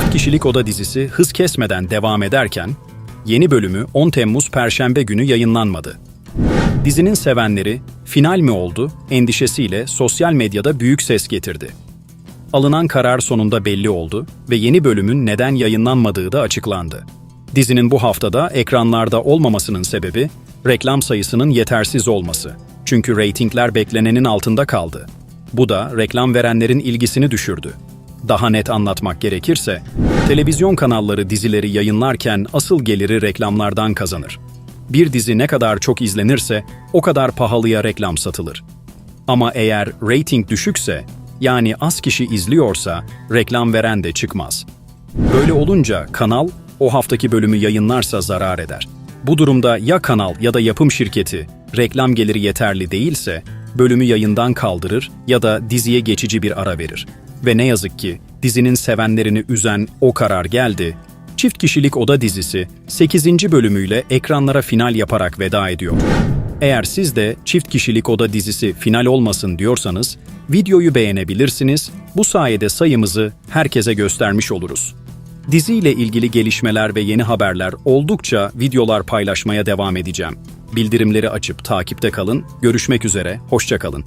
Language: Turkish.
Çift Kişilik Oda dizisi hız kesmeden devam ederken, yeni bölümü 10 Temmuz Perşembe günü yayınlanmadı. Dizinin sevenleri final mi oldu endişesiyle sosyal medyada büyük ses getirdi. Alınan karar sonunda belli oldu ve yeni bölümün neden yayınlanmadığı da açıklandı. Dizinin bu haftada ekranlarda olmamasının sebebi reklam sayısının yetersiz olması. Çünkü reytingler beklenenin altında kaldı. Bu da reklam verenlerin ilgisini düşürdü. Daha net anlatmak gerekirse, televizyon kanalları dizileri yayınlarken asıl geliri reklamlardan kazanır. Bir dizi ne kadar çok izlenirse o kadar pahalıya reklam satılır. Ama eğer rating düşükse, yani az kişi izliyorsa reklam veren de çıkmaz. Böyle olunca kanal o haftaki bölümü yayınlarsa zarar eder. Bu durumda ya kanal ya da yapım şirketi reklam geliri yeterli değilse bölümü yayından kaldırır ya da diziye geçici bir ara verir. Ve ne yazık ki dizinin sevenlerini üzen o karar geldi. Çift Kişilik Oda dizisi 8. bölümüyle ekranlara final yaparak veda ediyor. Eğer siz de Çift Kişilik Oda dizisi final olmasın diyorsanız videoyu beğenebilirsiniz. Bu sayede sayımızı herkese göstermiş oluruz. Diziyle ilgili gelişmeler ve yeni haberler oldukça videolar paylaşmaya devam edeceğim. Bildirimleri açıp takipte kalın. Görüşmek üzere, hoşça kalın.